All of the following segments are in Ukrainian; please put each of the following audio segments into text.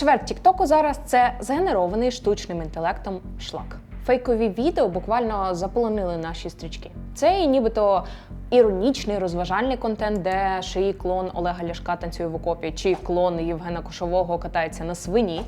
Чверть Тіктоку зараз це згенерований штучним інтелектом шлак. Фейкові відео буквально заполонили наші стрічки. Це і нібито іронічний розважальний контент, де шиї клон Олега Ляшка танцює в окопі, чи клон Євгена Кошового катається на свині,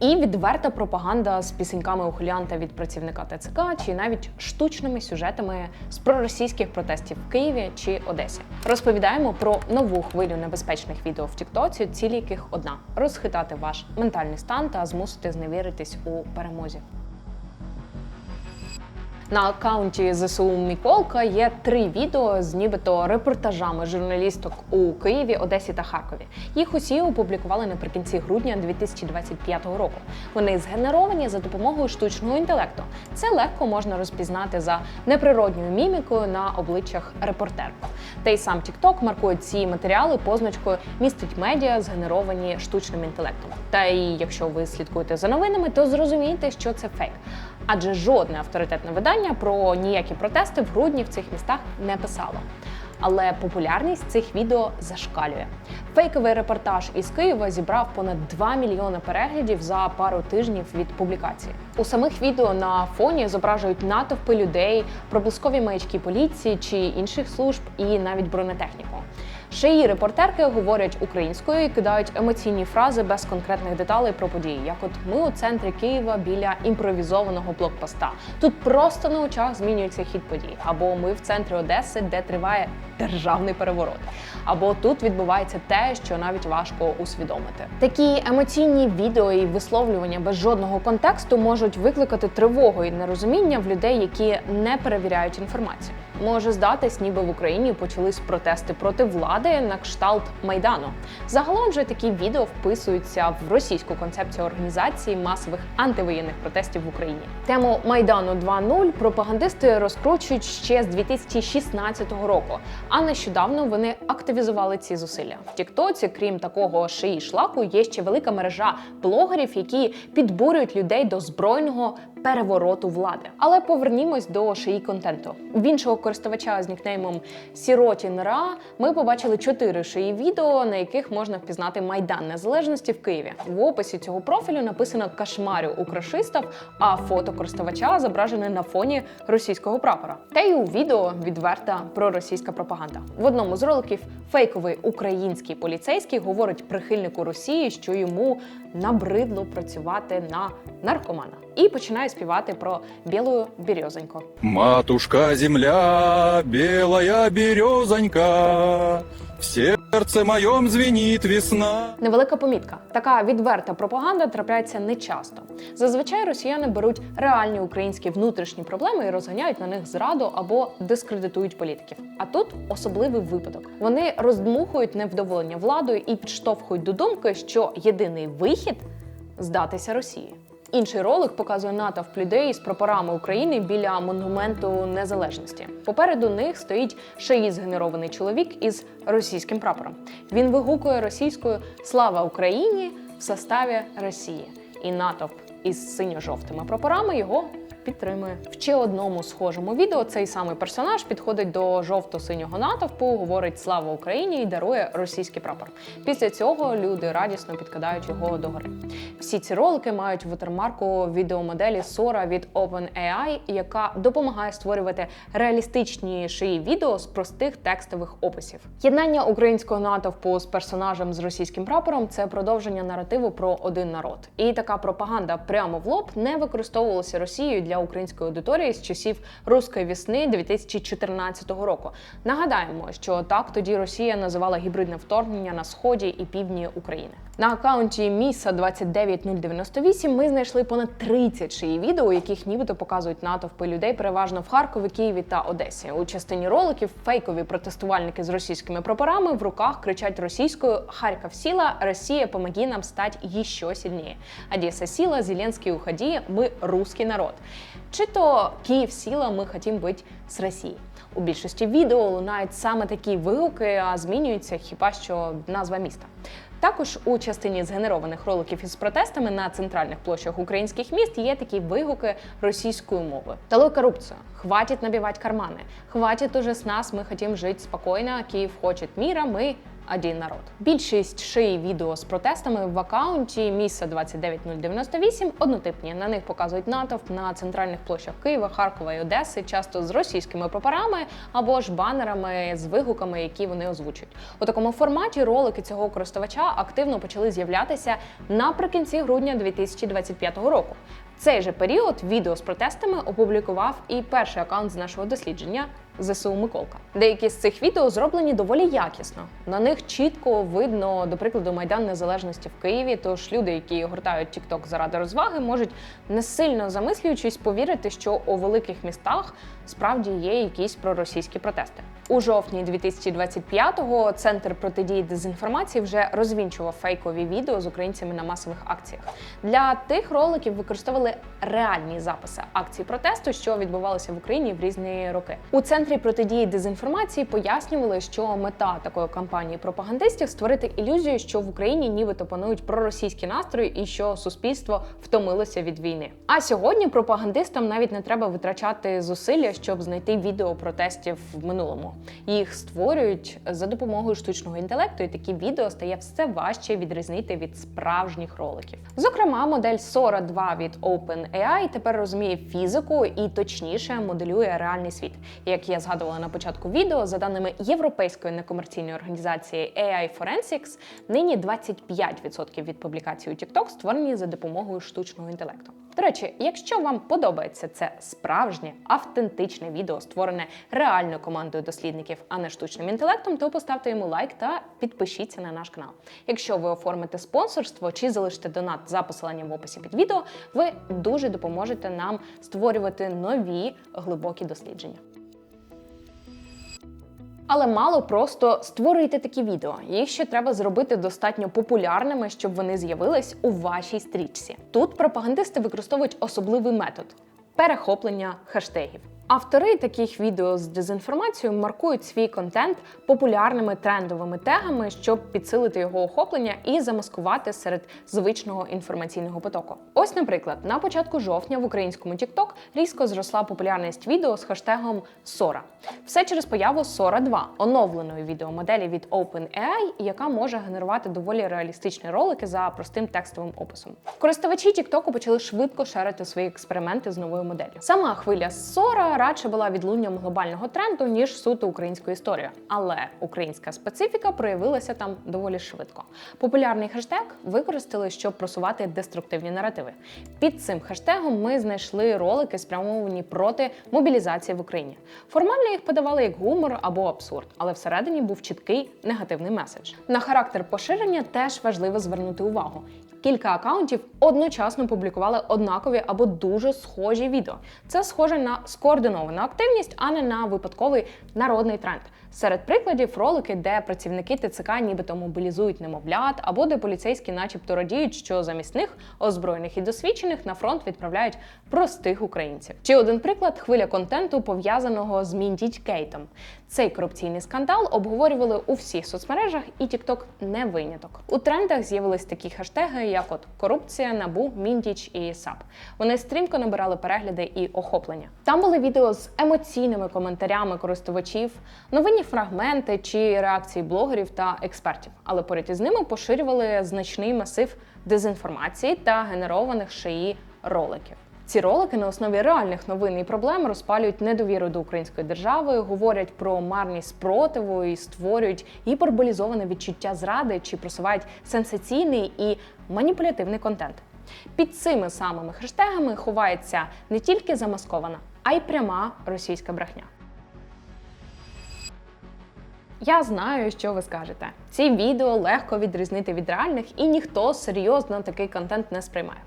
і відверта пропаганда з пісеньками ухилянта від працівника ТЦК, чи навіть штучними сюжетами з проросійських протестів в Києві чи Одесі. Розповідаємо про нову хвилю небезпечних відео в Тіктоці, ціль яких одна розхитати ваш ментальний стан та змусити зневіритись у перемозі. На аккаунті ЗСУ Міколка є три відео з нібито репортажами журналісток у Києві, Одесі та Харкові. Їх усі опублікували наприкінці грудня 2025 року. Вони згенеровані за допомогою штучного інтелекту. Це легко можна розпізнати за неприродньою мімікою на обличчях репортерів. Та й сам TikTok маркує ці матеріали позначкою містить медіа, згенеровані штучним інтелектом. Та і якщо ви слідкуєте за новинами, то зрозумієте, що це фейк. Адже жодне авторитетне видання про ніякі протести в грудні в цих містах не писало. Але популярність цих відео зашкалює. Фейковий репортаж із Києва зібрав понад 2 мільйони переглядів за пару тижнів від публікації. У самих відео на фоні зображують натовпи людей, проблискові маячки поліції чи інших служб, і навіть бронетехніку. Й репортерки говорять українською і кидають емоційні фрази без конкретних деталей про події. Як от ми у центрі Києва біля імпровізованого блокпоста. Тут просто на очах змінюється хід подій. Або ми в центрі Одеси, де триває державний переворот. Або тут відбувається те, що навіть важко усвідомити. Такі емоційні відео і висловлювання без жодного контексту можуть викликати тривогу і нерозуміння в людей, які не перевіряють інформацію. Може здатись, ніби в Україні почались протести проти влади на кшталт майдану. Загалом же такі відео вписуються в російську концепцію організації масових антивоєнних протестів в Україні. Тему майдану 2.0 пропагандисти розкручують ще з 2016 року. А нещодавно вони активізували ці зусилля. В Тіктоці, крім такого шиї шлаку, є ще велика мережа блогерів, які підбурюють людей до збройного перевороту влади. Але повернімось до шиї контенту. В іншого користувача з нікнеймом Сіротін Ра ми побачили чотири шиї відео, на яких можна впізнати майдан незалежності в Києві. В описі цього профілю написано кашмарю украшистів, а фото користувача зображене на фоні російського прапора. Та й у відео відверта проросійська пропаганда. В одному з роликів фейковий український поліцейський говорить прихильнику Росії, що йому набридло працювати на наркомана, і починає співати про білу березоньку. Матушка земля, біла березонька, в сердце моем звенит весна. Невелика помітка. Така відверта пропаганда трапляється нечасто. Зазвичай росіяни беруть реальні українські внутрішні проблеми і розганяють на них зраду або дискредитують політиків. А тут особливий випадок. Вони роздмухують невдоволення владою і підштовхують до думки, що єдиний вихід здатися Росії. Інший ролик показує натовп людей з прапорами України біля монументу незалежності. Попереду них стоїть шиї згенерований чоловік із російським прапором. Він вигукує російською Слава Україні в составі Росії. І натовп із синьо-жовтими прапорами його підтримує. В ще одному схожому відео цей самий персонаж підходить до жовто-синього натовпу, говорить Слава Україні і дарує російський прапор. Після цього люди радісно підкидають його догори. Всі ці ролики мають ватермарку відеомоделі Sora від OpenAI, яка допомагає створювати реалістичні шиї відео з простих текстових описів. Єднання українського натовпу з персонажем з російським прапором це продовження наративу про один народ. І така пропаганда прямо в лоб не використовувалася Росією для української аудиторії з часів руської весни 2014 року. Нагадаємо, що так тоді Росія називала гібридне вторгнення на сході і півдні України. На акаунті Міса 29098 ми знайшли понад 30 шиї відео, яких нібито показують натовпи людей, переважно в Харкові, Києві та Одесі. У частині роликів фейкові протестувальники з російськими прапорами в руках кричать російською Харків сіла, Росія, помоги нам стати ще сильніше. Одеса сіла, Зеленський уходи, ми русский народ. Чи то Київ сіла, ми хотім бути з Росії. У більшості відео лунають саме такі вигуки, а змінюється хіба що назва міста. Також у частині згенерованих роликів із протестами на центральних площах українських міст є такі вигуки російською мовою. Долой коррупцию, хватит набивать карманы, хватит уже с нас, мы хотим жить спокойно, Киев хочет мира, мы один народ. Більшість шиї відео з протестами в акаунті міса 29098 однотипні. На них показують натовп на центральних площах Києва, Харкова і Одеси, часто з російськими прапорами або ж банерами з вигуками, які вони озвучують. У такому форматі ролики цього користувача активно почали з'являтися наприкінці грудня 2025 року. В цей же період відео з протестами опублікував і перший акаунт з нашого дослідження ЗСУ Миколка. Деякі з цих відео зроблені доволі якісно. На них чітко видно, до прикладу, майдан незалежності в Києві. Тож люди, які гортають TikTok заради розваги, можуть не сильно замислюючись повірити, що у великих містах справді є якісь проросійські протести. У жовтні 2025-го центр протидії дезінформації вже розвінчував фейкові відео з українцями на масових акціях. Для тих роликів використовували реальні записи акцій протесту, що відбувалися в Україні в різні роки. У центрі протидії дезінформації пояснювали, що мета такої кампанії пропагандистів створити ілюзію, що в Україні нібито панують проросійські настрої і що суспільство втомилося від війни. А сьогодні пропагандистам навіть не треба витрачати зусилля, щоб знайти відео протестів в минулому. Їх створюють за допомогою штучного інтелекту, і такі відео стає все важче відрізнити від справжніх роликів. Зокрема, модель Sora 2 від OpenAI тепер розуміє фізику і точніше моделює реальний світ. Як я згадувала на початку відео, за даними європейської некомерційної організації AI Forensics, нині 25% від публікацій у TikTok створені за допомогою штучного інтелекту. До речі, якщо вам подобається це справжнє автентичне відео, створене реальною командою дослідників, а не штучним інтелектом, то поставте йому лайк та підпишіться на наш канал. Якщо ви оформите спонсорство чи залишите донат за посиланням в описі під відео, ви дуже допоможете нам створювати нові глибокі дослідження. Але мало просто створити такі відео. Їх ще треба зробити достатньо популярними, щоб вони з'явились у вашій стрічці. Тут пропагандисти використовують особливий метод перехоплення хештегів. Автори таких відео з дезінформацією маркують свій контент популярними трендовими тегами, щоб підсилити його охоплення і замаскувати серед звичного інформаційного потоку. Ось, наприклад, на початку жовтня в українському TikTok різко зросла популярність відео з хештегом Сора. Все через появу Sora 2, оновленої відеомоделі від OpenAI, яка може генерувати доволі реалістичні ролики за простим текстовим описом. Користувачі TikTok почали швидко шерити свої експерименти з новою моделлю. Сама хвиля Sora радше була відлунням глобального тренду, ніж суто українською історією. Але українська специфіка проявилася там доволі швидко. Популярний хештег використали, щоб просувати деструктивні наративи. Під цим хештегом ми знайшли ролики, спрямовані проти мобілізації в Україні. Формально їх подавали як гумор або абсурд, але всередині був чіткий негативний меседж. На характер поширення теж важливо звернути увагу. Кілька акаунтів одночасно публікували однакові або дуже схожі відео. Це схоже на скоординовану активність, а не на випадковий народний тренд. Серед прикладів ролики, де працівники ТЦК нібито мобілізують немовлят, або де поліцейські, начебто, радіють, що замість них озброєних і досвідчених на фронт відправляють простих українців. Чи один приклад хвиля контенту пов'язаного з Міндіч Кейтом. Цей корупційний скандал обговорювали у всіх соцмережах, і TikTok не виняток. У трендах з'явились такі хештеги, як от корупція, набу, міндіч і САП. Вони стрімко набирали перегляди і охоплення. Там були відео з емоційними коментарями користувачів, новинні фрагменти чи реакції блогерів та експертів. Але поряд із ними поширювали значний масив дезінформації та генерованих шиї роликів. Ці ролики на основі реальних новин і проблем розпалюють недовіру до української держави, говорять про марність спротиву і створюють гіперболізоване відчуття зради чи просувають сенсаційний і маніпулятивний контент. Під цими самими хештегами ховається не тільки замаскована, а й пряма російська брехня. Я знаю, що ви скажете. Ці відео легко відрізнити від реальних, і ніхто серйозно такий контент не сприймає.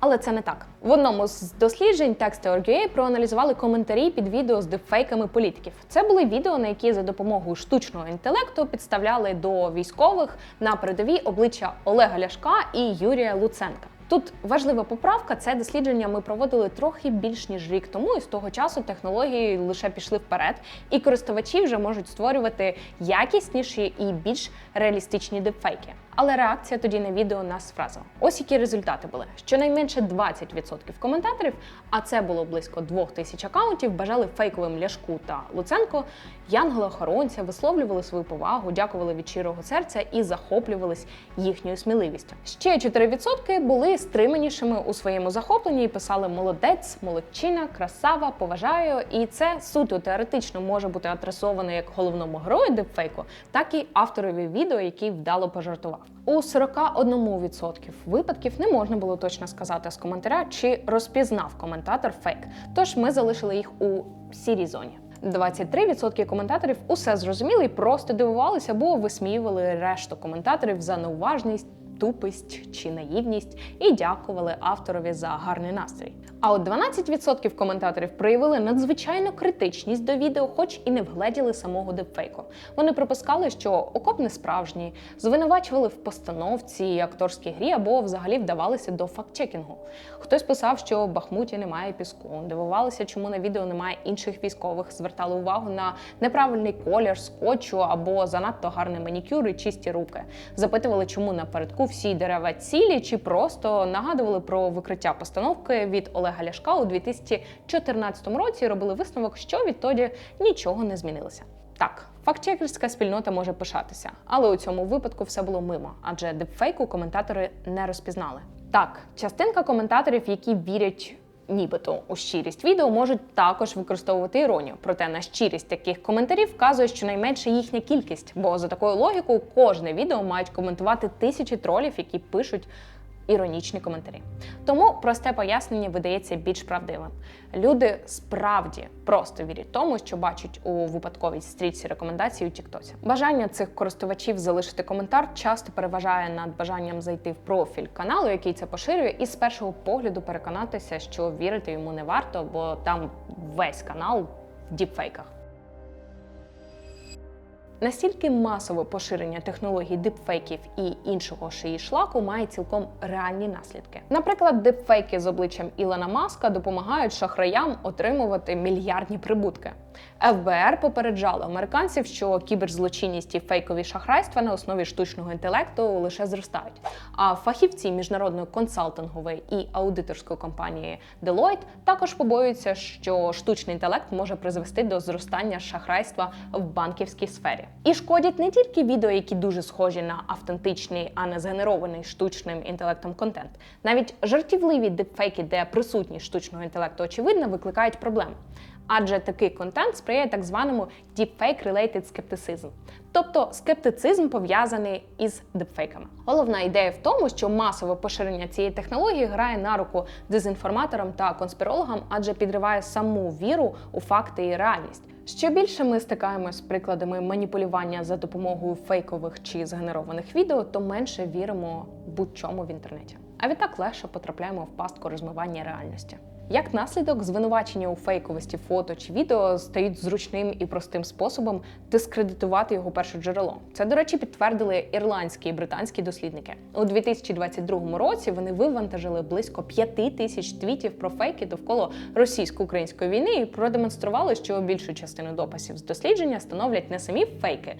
Але це не так. В одному з досліджень Text.org.ua проаналізували коментарі під відео з дефейками політиків. Це були відео, на які за допомогою штучного інтелекту підставляли до військових на передовій обличчя Олега Ляшка і Юрія Луценка. Тут важлива поправка. Це дослідження ми проводили трохи більш ніж рік тому, і з того часу технології лише пішли вперед, і користувачі вже можуть створювати якісніші і більш реалістичні дипфейки. Але реакція тоді на відео нас вразила. Ось які результати були: щонайменше 20% коментаторів, а це було близько 2000 акаунтів, бажали фейковим Ляшку та Луценко, янгола-охоронця, висловлювали свою повагу, дякували від щирого серця і захоплювались їхньою сміливістю. Ще 4% були стриманішими у своєму захопленні і писали молодець, молодчина, красава, поважаю. І це суто теоретично може бути адресовано як головному герою дипфейку, так і авторові відео, який вдало пожартував. У 41% випадків не можна було точно сказати з коментаря, чи розпізнав коментатор фейк. Тож ми залишили їх у сірій зоні. 23% коментаторів усе зрозуміли і просто дивувалися або висміювали решту коментаторів за неуважність. Тупість чи наївність і дякували авторові за гарний настрій. А от 12% коментаторів проявили надзвичайну критичність до відео, хоч і не вгледіли самого дипфейку. Вони припускали, що окоп не справжній, звинувачували в постановці акторській грі або взагалі вдавалися до фактчекінгу. Хтось писав, що в Бахмуті немає піску, дивувалися, чому на відео немає інших військових, звертали увагу на неправильний колір скотчу або занадто гарний манікюр і чисті руки. Запитували, чому напередку всі дерева цілі, чи просто нагадували про викриття постановки від Олега Ляшка у 2014 році. і Робили висновок, що відтоді нічого не змінилося. Так, фактчекерська спільнота може пишатися, але у цьому випадку все було мимо, адже дипфейку коментатори не розпізнали. Так, частинка коментаторів, які вірять. Нібито у щирість відео можуть також використовувати іронію. Проте на щирість таких коментарів вказує щонайменше їхня кількість, бо за такою логікою кожне відео мають коментувати тисячі тролів, які пишуть іронічні коментарі. Тому просте пояснення видається більш правдивим. Люди справді просто вірять тому, що бачать у випадковій стрічці рекомендацій у Тіктоці. Бажання цих користувачів залишити коментар часто переважає над бажанням зайти в профіль каналу, який це поширює, і з першого погляду переконатися, що вірити йому не варто, бо там весь канал в діпфейках. Настільки масове поширення технологій дипфейків і іншого шиї шлаку має цілком реальні наслідки. Наприклад, дипфейки з обличчям Ілона Маска допомагають шахраям отримувати мільярдні прибутки. ФБР попереджало американців, що кіберзлочинність і фейкові шахрайства на основі штучного інтелекту лише зростають. А фахівці міжнародної консалтингової і аудиторської компанії Deloitte також побоюються, що штучний інтелект може призвести до зростання шахрайства в банківській сфері. І шкодять не тільки відео, які дуже схожі на автентичний, а не згенерований штучним інтелектом контент. Навіть жартівливі дипфейки, де присутність штучного інтелекту очевидно, викликають проблеми. Адже такий контент сприяє так званому deepfake-related skepticism, тобто скептицизм пов'язаний із дипфейками. Головна ідея в тому, що масове поширення цієї технології грає на руку дезінформаторам та конспірологам, адже підриває саму віру у факти і реальність. Що більше ми стикаємось з прикладами маніпулювання за допомогою фейкових чи згенерованих відео, то менше віримо будь-чому в інтернеті. А відтак легше потрапляємо в пастку розмивання реальності. Як наслідок, звинувачення у фейковості фото чи відео стають зручним і простим способом дискредитувати його перше джерело. Це, до речі, підтвердили ірландські і британські дослідники. У 2022 році вони вивантажили близько 5 тисяч твітів про фейки довкола російсько-української війни і продемонстрували, що більшу частину дописів з дослідження становлять не самі фейки,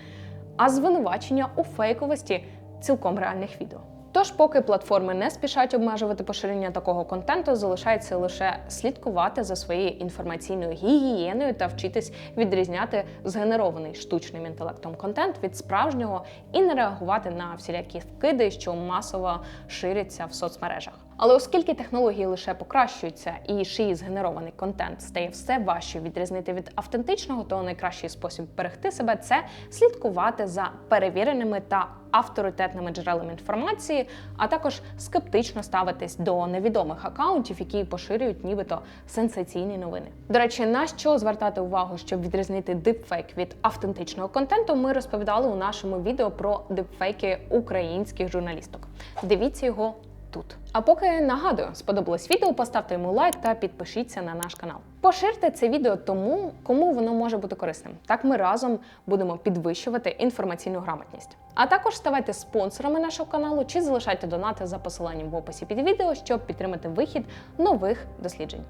а звинувачення у фейковості цілком реальних відео. Тож, поки платформи не спішать обмежувати поширення такого контенту, залишається лише слідкувати за своєю інформаційною гігієною та вчитись відрізняти згенерований штучним інтелектом контент від справжнього і не реагувати на всілякі вкиди, що масово ширяться в соцмережах. Але оскільки технології лише покращуються і шиї згенерований контент стає все важче відрізнити від автентичного, то найкращий спосіб берегти себе це слідкувати за перевіреними та авторитетними джерелами інформації, а також скептично ставитись до невідомих акаунтів, які поширюють нібито сенсаційні новини. До речі, на що звертати увагу, щоб відрізнити дипфейк від автентичного контенту, ми розповідали у нашому відео про дипфейки українських журналісток. Дивіться його тут. А поки нагадую, сподобалось відео, поставте йому лайк та підпишіться на наш канал. Поширте це відео тому, кому воно може бути корисним. Так ми разом будемо підвищувати інформаційну грамотність. А також ставайте спонсорами нашого каналу чи залишайте донати за посиланням в описі під відео, щоб підтримати вихід нових досліджень.